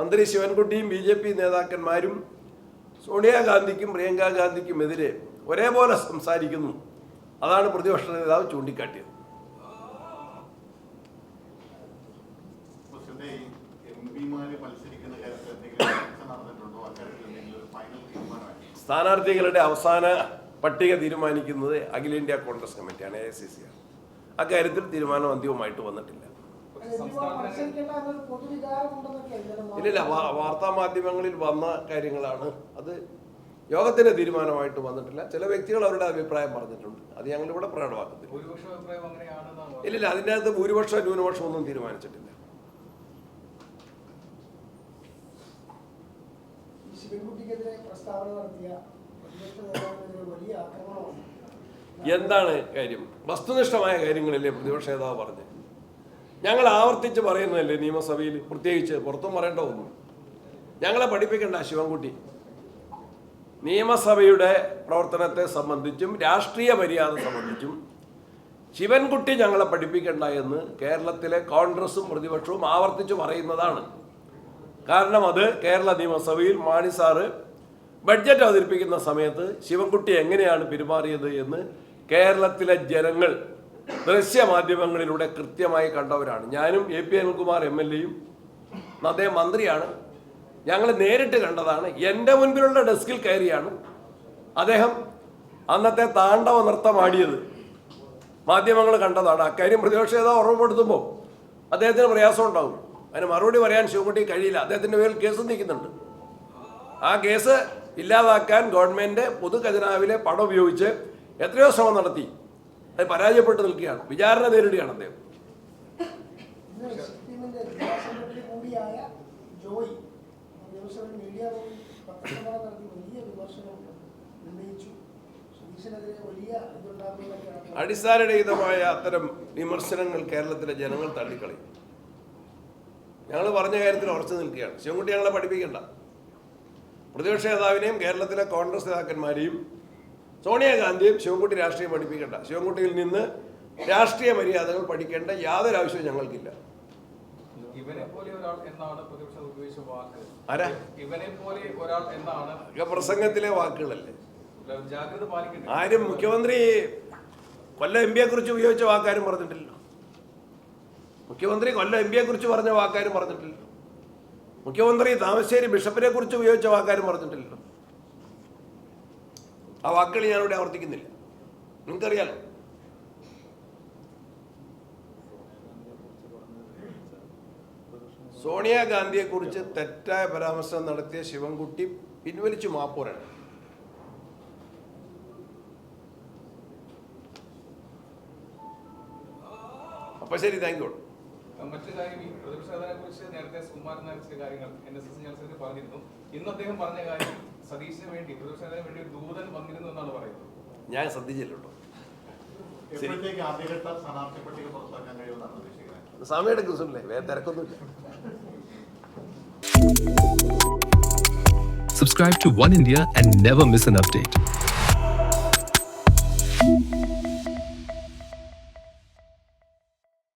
മന്ത്രി ശിവൻകുട്ടിയും B J P നേതാക്കന്മാരും സോണിയാഗാന്ധിക്കും പ്രിയങ്കാ ഗാന്ധിക്കുമെതിരെ ഒരേപോലെ സംസാരിക്കുന്നു. അതാണ് പ്രതിപക്ഷ നേതാവ് ചൂണ്ടിക്കാട്ടിയത്. സ്ഥാനാർത്ഥികളുടെ അവസാന പട്ടിക തീരുമാനിക്കുന്നത് അഖിലേന്ത്യാ കോൺഗ്രസ് കമ്മിറ്റിയാണ് എ ഐ സി സി ആണ്. അക്കാര്യത്തിൽ തീരുമാനം അന്തിമമായിട്ട് വന്നിട്ടില്ല. ഇല്ലില്ല വാർത്താ മാധ്യമങ്ങളിൽ വന്ന കാര്യങ്ങളാണ്. അത് യോഗത്തിന്റെ തീരുമാനമായിട്ട് വന്നിട്ടില്ല. ചില വ്യക്തികൾ അവരുടെ അഭിപ്രായം പറഞ്ഞിട്ടുണ്ട്. അത് ഞങ്ങൾ ഇവിടെ പ്രകടമാക്കുന്നില്ല ഇല്ലില്ല അതിന്റെ അകത്ത് ഭൂരിപക്ഷം ന്യൂനപക്ഷം ഒന്നും തീരുമാനിച്ചിട്ടില്ല. ഈ ശിവൻകുട്ടിക്കെതിരെ പ്രസ്താവന നടത്തിയ പ്രതിപക്ഷ നേതാവിനെതിരെ വലിയ ആക്രമണമാണ്. എന്താണ് കാര്യം? വസ്തുനിഷ്ഠമായ കാര്യങ്ങളല്ലേ പ്രതിപക്ഷ നേതാവ് പറഞ്ഞത്? ഞങ്ങൾ ആവർത്തിച്ച് പറയുന്നതല്ലേ നിയമസഭയിൽ? പ്രത്യേകിച്ച് പുറത്തും പറയേണ്ട ഒന്നും. ഞങ്ങളെ പഠിപ്പിക്കേണ്ട ശിവൻകുട്ടി. നിയമസഭയുടെ പ്രവർത്തനത്തെ സംബന്ധിച്ചും രാഷ്ട്രീയ മര്യാദ സംബന്ധിച്ചും ശിവൻകുട്ടി ഞങ്ങളെ പഠിപ്പിക്കേണ്ട എന്ന് കേരളത്തിലെ കോൺഗ്രസും പ്രതിപക്ഷവും ആവർത്തിച്ച് പറയുന്നതാണ്. കാരണം അത് കേരള നിയമസഭയിൽ മാണി സാറ് ബഡ്ജറ്റ് അവതരിപ്പിക്കുന്ന സമയത്ത് ശിവൻകുട്ടി എങ്ങനെയാണ് പെരുമാറിയത് എന്ന് കേരളത്തിലെ ജനങ്ങൾ ദൃശ്യമാധ്യമങ്ങളിലൂടെ കൃത്യമായി കണ്ടവരാണ്. ഞാനും A P Anilkumar M L എയും അദ്ദേഹം മന്ത്രിയാണ്. ഞങ്ങൾ നേരിട്ട് കണ്ടതാണ്. എന്റെ മുൻപിലുള്ള ഡെസ്കിൽ കയറിയാണ് അദ്ദേഹം അന്നത്തെ താണ്ഡവ നൃത്തമാടിയത് മാധ്യമങ്ങൾ കണ്ടതാണ്. അക്കാര്യം പ്രതിപക്ഷ നേതാവ് ഓർമ്മപ്പെടുത്തുമ്പോൾ അദ്ദേഹത്തിന് പ്രയാസം ഉണ്ടാകും അതിന് മറുപടി പറയാൻ ശിവകുട്ടി കഴിയില്ല. അദ്ദേഹത്തിന്റെ പേരിൽ കേസ് നീക്കുന്നുണ്ട്. ആ കേസ് ഇല്ലാതാക്കാൻ ഗവൺമെന്റ് പൊതു ഖജനാവിലെ പണം ഉപയോഗിച്ച് എത്രയോ ശ്രമം നടത്തി. അത് പരാജയപ്പെട്ട് നിൽക്കുകയാണ്. വിചാരണ നേരിടുകയാണ് അദ്ദേഹം. അടിസ്ഥാനരഹിതമായ അത്തരം വിമർശനങ്ങൾ കേരളത്തിലെ ജനങ്ങൾ തള്ളിക്കളയും. ഞങ്ങൾ പറഞ്ഞ കാര്യത്തിൽ ഉറച്ചു നിൽക്കുകയാണ്. ശിവൻകുട്ടി ഞങ്ങളെ പഠിപ്പിക്കണ്ട. പ്രതിപക്ഷ നേതാവിനെയും കേരളത്തിലെ കോൺഗ്രസ് നേതാക്കന്മാരെയും സോണിയാഗാന്ധിയും ശിവൻകുട്ടി രാഷ്ട്രീയം പഠിപ്പിക്കേണ്ട. ശിവൻകുട്ടിയിൽ നിന്ന് രാഷ്ട്രീയ മര്യാദകൾ പഠിക്കേണ്ട യാതൊരു ആവശ്യവും ഞങ്ങൾക്കില്ല. പ്രസംഗത്തിലെ വാക്കുകളല്ലേ? ആരും മുഖ്യമന്ത്രി കൊല്ലം എം പിയെ കുറിച്ച് ഉപയോഗിച്ച വാക്കാരും പറഞ്ഞിട്ടില്ല മുഖ്യമന്ത്രി കൊല്ലം എം പിയെ കുറിച്ച് പറഞ്ഞ വാക്കാരും പറഞ്ഞിട്ടില്ല മുഖ്യമന്ത്രി താമശ്ശേരി ബിഷപ്പിനെ കുറിച്ച് ഉപയോഗിച്ച വാക്കാരും പറഞ്ഞിട്ടില്ലല്ലോ. ആ വാക്കുകൾ ഞാനിവിടെ ആവർത്തിക്കുന്നില്ല. നിങ്ങൾക്കറിയാലോ? സോണിയാഗാന്ധിയെ കുറിച്ച് തെറ്റായ പരാമർശം നടത്തിയ ശിവൻകുട്ടി പിൻവലിച്ചു മാപ്പൂരാണ് അപ്പൊ ശരി താങ്ക് യു. മറ്റു കാര്യം ഈ പ്രതിപക്ഷ കുറിച്ച് നേരത്തെ സുകുമാരൻ നായർ ചില കാര്യങ്ങൾ N S S general secretary പറഞ്ഞിരുന്നു. ഇന്ന് അദ്ദേഹം പറഞ്ഞ കാര്യം സതീഷിന് വേണ്ടി പ്രതിപക്ഷ വേണ്ടി ഒരു ദൂതൻ വന്നിരുന്നു എന്നാണ് പറയുന്നത്. ഞാൻ ശ്രദ്ധിച്ചില്ല കേട്ടോ എപ്പോഴത്തേക്ക് ആദ്യഘട്ട സ്ഥാനാർത്ഥി പട്ടിക പുറത്താക്കാൻ കഴിയുമെന്നാണ് പ്രതീക്ഷിക്കുന്നത് സമയം എടുക്കും സുനിലെ വേറെ തിരക്കൊന്നുമില്ല. Subscribe to One India and never miss an update.